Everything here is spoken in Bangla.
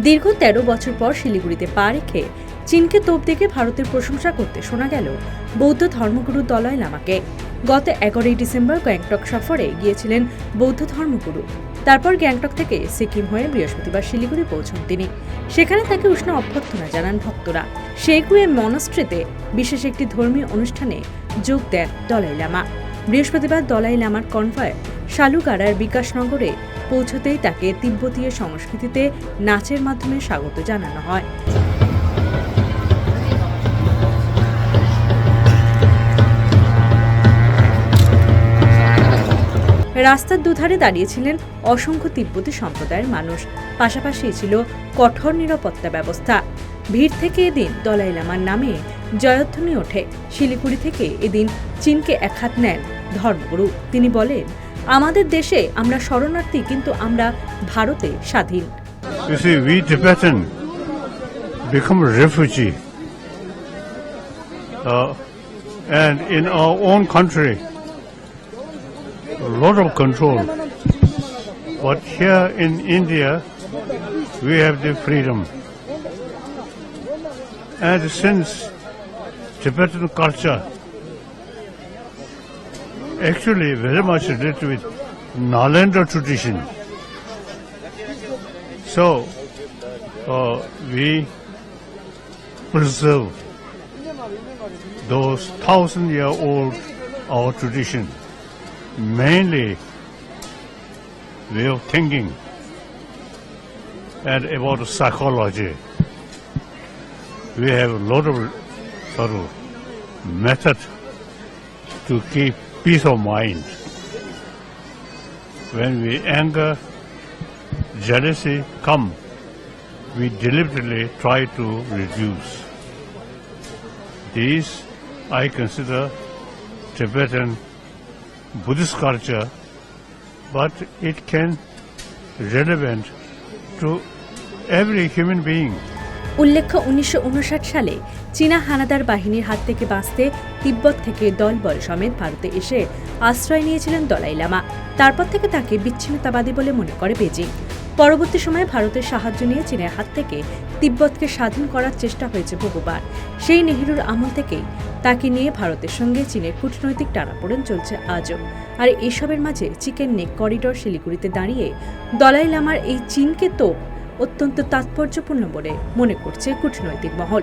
দীর্ঘ তেরো বছর পর শিলিগুড়িতে পা রেখে চীনকে তোপ দেখে ভারতের প্রশংসা করতে শোনা গেল বৌদ্ধ ধর্মগুরু দলাই লামাকে। গত এগারোই ডিসেম্বর গ্যাংটক সফরে গিয়েছিলেন বৌদ্ধ ধর্মগুরু। তারপর গ্যাংটক থেকে সিকিম হয়ে বৃহস্পতিবার শিলিগুড়ি পৌঁছন তিনি। সেখানে তাকে উষ্ণ অভ্যর্থনা জানান ভক্তরা। শেগুয়ে মনস্ট্রিতে বিশেষ একটি ধর্মীয় অনুষ্ঠানে যোগ দেন দলাই লামা। বৃহস্পতিবার দলাই লামার কনভয় শালুগাড়ার বিকাশনগরে পৌঁছতেই তাকে তিব্বতীয় সংস্কৃতিতে নাচের মাধ্যমে স্বাগত জানানো হয়। রাস্তার দুধারে দাঁড়িয়েছিলেন অসংখ্য তিব্বতী সম্প্রদায়ের মানুষ। পাশাপাশি ছিল কঠোর নিরাপত্তা ব্যবস্থা। ভিড় থেকে এদিন দলাই লামার নামে জয়ধ্বনি ওঠে। শিলিগুড়ি থেকে এদিন চীনকে এক হাত নেন ধর্মগুরু। তিনি বলেন আমাদের দেশে আমরা শরণার্থী কিন্তু আমরা ভারতে স্বাধীন we Tibetan become refugee. Uh, and in own country, lot of control. But here in India, we have the freedom. And since Tibetan culture actually very much related with Nalanda tradition. So, uh, we preserve those thousand year old our tradition, mainly way of thinking and about psychology. We have a lot of sort of method to keep peace of mind. When we anger, jealousy come, we deliberately try to reduce. These I consider Tibetan Buddhist culture, but it can relevant to every human being. উল্লেখ্য উনিশশো সালে চীনা হানাদার বাহিনীর হাত থেকে বাঁচতে তিব্বত থেকে দলবল সমেত ভারতে এসে আশ্রয় নিয়েছিলেন দলাই লামা। তারপর থেকে তাকে বিচ্ছিন্নতাবাদী বলে মনে করে বেজিং। পরবর্তী সময়ে ভারতের সাহায্য নিয়ে চীনের হাত থেকে তিব্বতকে স্বাধীন করার চেষ্টা হয়েছে বহুবার। সেই নেহেরুর আমল থেকেই তাকে নিয়ে ভারতের সঙ্গে চীনের কূটনৈতিক টানাপোড়েন চলছে আজও। আর এসবের মাঝে চিকেন নেক করিডর শিলিগুড়িতে দাঁড়িয়ে দলাই লামার এই চীনকে তো অত্যন্ত তাৎপর্যপূর্ণ বলে মনে করছে কূটনৈতিক মহল।